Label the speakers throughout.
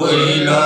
Speaker 1: বইলা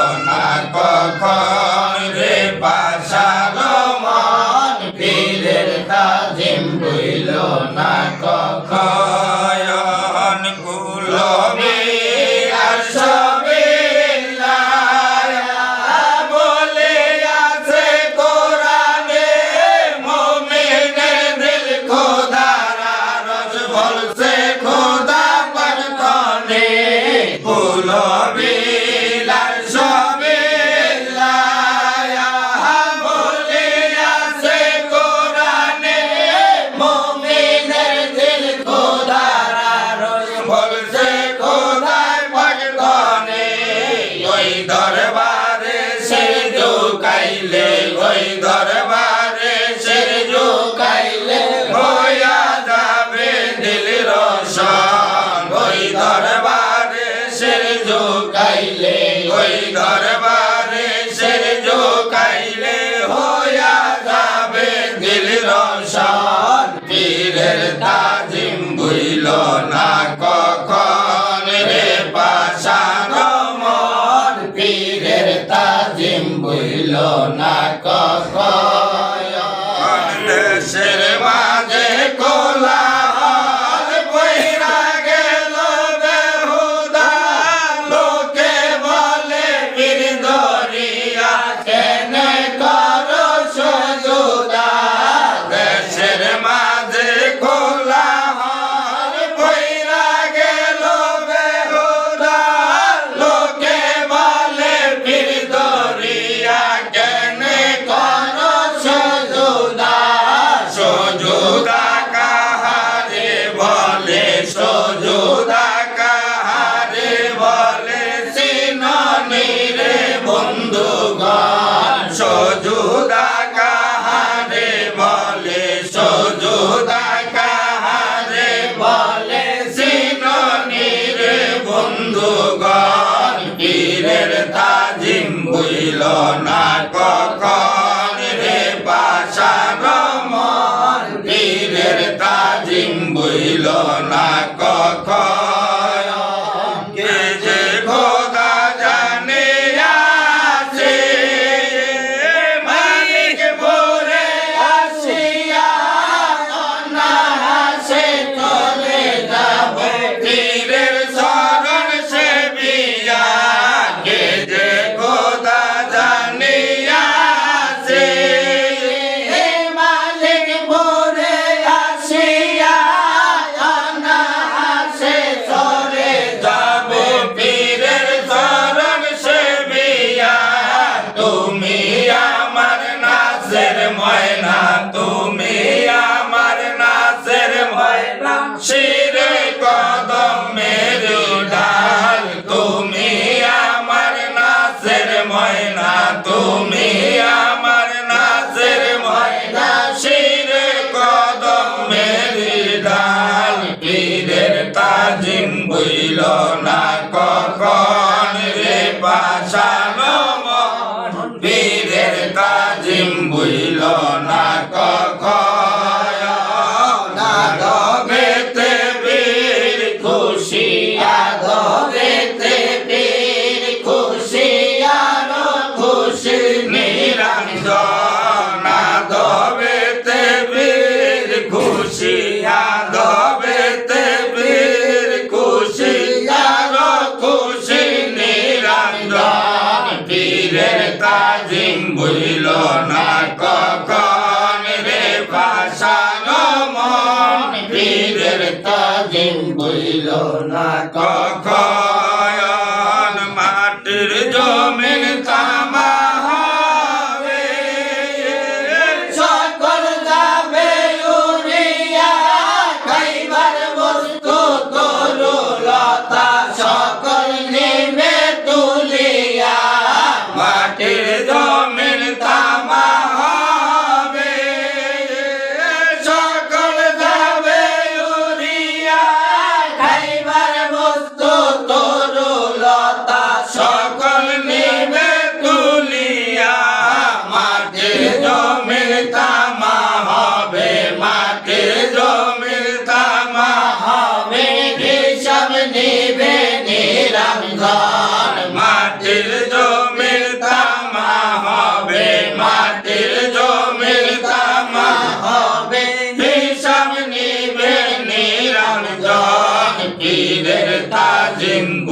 Speaker 1: দরবারে সে জোকাইলে ওই দরবারে সে
Speaker 2: জোকাইলে
Speaker 1: হইয়া যাবে দিল রসন ওই দরবারে সে জোকাইলে ওই দরবারে সে জোকাইলে হইয়া যাবে দিল রসন পীরের তাজিম ভুইল না Sherwa বাসানো মন্দিরের কাজিম বুইল না কখতে বীর খুশি।
Speaker 2: বেতে
Speaker 1: না কখন রে ভাসানো মন বীরের
Speaker 2: তাজিম বইল
Speaker 1: না কখন?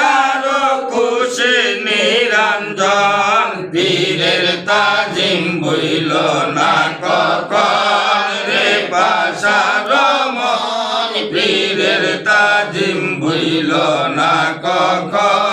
Speaker 1: আলো খুশি নিরঞ্জন, বীরের তাজিম বইল না কখন রে বাসার মন বীরের তাজিম বইল না কখন